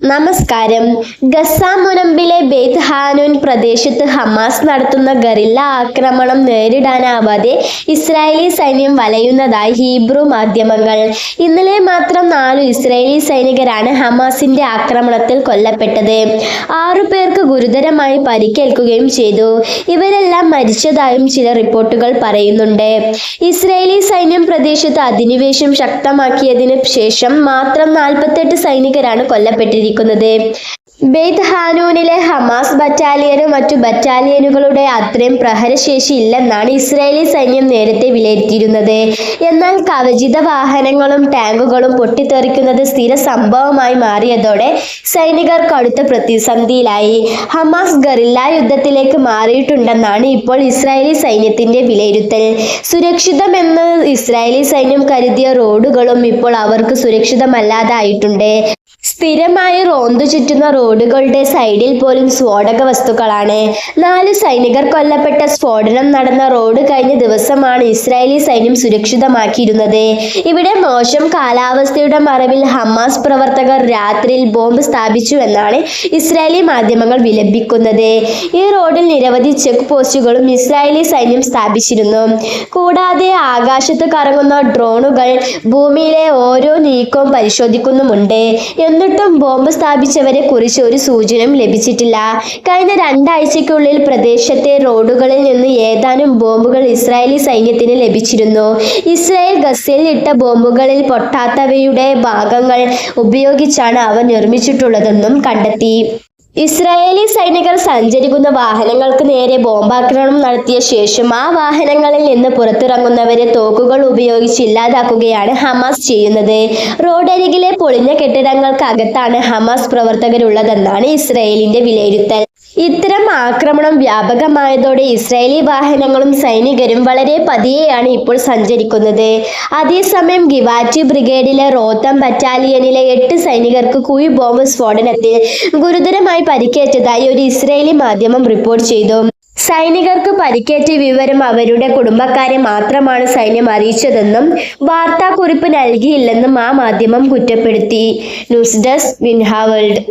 നമസ്കാരം. ഗസ മുനമ്പിലെ ബെയ്ത്ത് ഹാനൂൻ പ്രദേശത്ത് ഹമാസ് നടത്തുന്ന ഗറില്ല ആക്രമണം നേരിടാനാവാതെ ഇസ്രായേലി സൈന്യം വലയുന്നതായി ഹീബ്രു മാധ്യമങ്ങൾ. ഇന്നലെ മാത്രം നാലു ഇസ്രായേലി സൈനികരാണ് ഹമാസിന്റെ ആക്രമണത്തിൽ കൊല്ലപ്പെട്ടത്. ആറു പേർക്ക് ഗുരുതരമായി പരിക്കേൽക്കുകയും ചെയ്തു. ഇവരെല്ലാം മരിച്ചതായും ചില റിപ്പോർട്ടുകൾ പറയുന്നുണ്ട്. ഇസ്രായേലി സൈന്യം പ്രദേശത്ത് അധിനിവേശം ശക്തമാക്കിയതിന് ശേഷം മാത്രം നാൽപ്പത്തെട്ട് സൈനികരാണ് കൊല്ലപ്പെട്ടിരിക്കുന്നത് ബെയ്ത്ത് ഹാനൂനിലെ ഹമാസ് ബറ്റാലിയനും മറ്റു ബറ്റാലിയനുകളുടെ അത്രയും പ്രഹരശേഷി ഇല്ലെന്നാണ് ഇസ്രായേലി സൈന്യം നേരത്തെ വിലയിരുത്തിയിരുന്നത്. എന്നാൽ കവചിത വാഹനങ്ങളും ടാങ്കുകളും പൊട്ടിത്തെറിക്കുന്നത് സ്ഥിര സംഭവമായി മാറിയതോടെ സൈനികർ കടുത്ത പ്രതിസന്ധിയിലായി. ഹമാസ് ഗറില്ല യുദ്ധത്തിലേക്ക് മാറിയിട്ടുണ്ടെന്നാണ് ഇപ്പോൾ ഇസ്രായേലി സൈന്യത്തിന്റെ വിലയിരുത്തൽ. സുരക്ഷിതമെന്ന് ഇസ്രായേലി സൈന്യം കരുതിയ റോഡുകളും ഇപ്പോൾ അവർക്ക് സുരക്ഷിതമല്ലാതായിട്ടുണ്ട്. സ്ഥിരമായി റോന്തു ചുറ്റുന്ന റോഡുകളുടെ സൈഡിൽ പോലും സ്ഫോടക വസ്തുക്കളാണ്. നാല് സൈനികർ കൊല്ലപ്പെട്ട സ്ഫോടനം നടന്ന റോഡ് കഴിഞ്ഞ ദിവസമാണ് ഇസ്രായേലി സൈന്യം സുരക്ഷിതമാക്കിയിരുന്നത്. ഇവിടെ മോശം കാലാവസ്ഥയുടെ മറവിൽ ഹമാസ് പ്രവർത്തകർ രാത്രിയിൽ ബോംബ് സ്ഥാപിച്ചു എന്നാണ് ഇസ്രായേലി മാധ്യമങ്ങൾ വിലപിക്കുന്നത്. ഈ റോഡിൽ നിരവധി ചെക്ക് പോസ്റ്റുകളും ഇസ്രായേലി സൈന്യം സ്ഥാപിച്ചിരുന്നു. കൂടാതെ ആകാശത്ത് കറങ്ങുന്ന ഡ്രോണുകൾ ഭൂമിയിലെ ഓരോ നീക്കവും പരിശോധിക്കുന്നുമുണ്ട്. എന്നിട്ടും ബോംബ് സ്ഥാപിച്ചവരെ കുറിച്ച് ഒരു സൂചന ലഭിച്ചിട്ടില്ല. കഴിഞ്ഞ രണ്ടാഴ്ചയ്ക്കുള്ളിൽ പ്രദേശത്തെ റോഡുകളിൽ നിന്ന് ഏതാനും ബോംബുകൾ ഇസ്രായേലി സൈന്യത്തിന് ലഭിച്ചിരുന്നു. ഇസ്രായേൽ ഗസയിൽ ഇട്ട ബോംബുകളിൽ പൊട്ടാത്തവയുടെ ഭാഗങ്ങൾ ഉപയോഗിച്ചാണ് അവ നിർമ്മിച്ചിട്ടുള്ളതെന്നും കണ്ടെത്തി. ഇസ്രായേലി സൈനികർ സഞ്ചരിക്കുന്ന വാഹനങ്ങൾക്ക് നേരെ ബോംബാക്രമണം നടത്തിയ ശേഷം ആ വാഹനങ്ങളിൽ നിന്ന് പുറത്തിറങ്ങുന്നവരെ തോക്കുകൾ ഉപയോഗിച്ച് ഇല്ലാതാക്കുകയാണ് ഹമാസ് ചെയ്യുന്നത്. റോഡരികിലെ പൊളിഞ്ഞ കെട്ടിടങ്ങൾക്കകത്താണ് ഹമാസ് പ്രവർത്തകരുള്ളതെന്നാണ് ഇസ്രായേലിന്റെ വിലയിരുത്തൽ. ഇത്തരം ആക്രമണം വ്യാപകമായതോടെ ഇസ്രായേലി വാഹനങ്ങളും സൈനികരും വളരെ പതിയെയാണ് ഇപ്പോൾ സഞ്ചരിക്കുന്നത്. അതേസമയം ഗിവാറ്റി ബ്രിഗേഡിലെ റോത്തം ബറ്റാലിയനിലെ എട്ട് സൈനികർക്ക് കുഴി ബോംബ് സ്ഫോടനത്തിൽ ഗുരുതരമായി പരിക്കേറ്റതായി ഒരു ഇസ്രായേലി മാധ്യമം റിപ്പോർട്ട് ചെയ്തു. സൈനികർക്ക് പരിക്കേറ്റ വിവരം അവരുടെ കുടുംബക്കാരെ മാത്രമാണ് സൈന്യം അറിയിച്ചതെന്നും വാർത്താക്കുറിപ്പ് നൽകിയില്ലെന്നും ആ മാധ്യമം കുറ്റപ്പെടുത്തി. ന്യൂസ് ഡെസ്ക് വിൻഹ വേൾഡ്.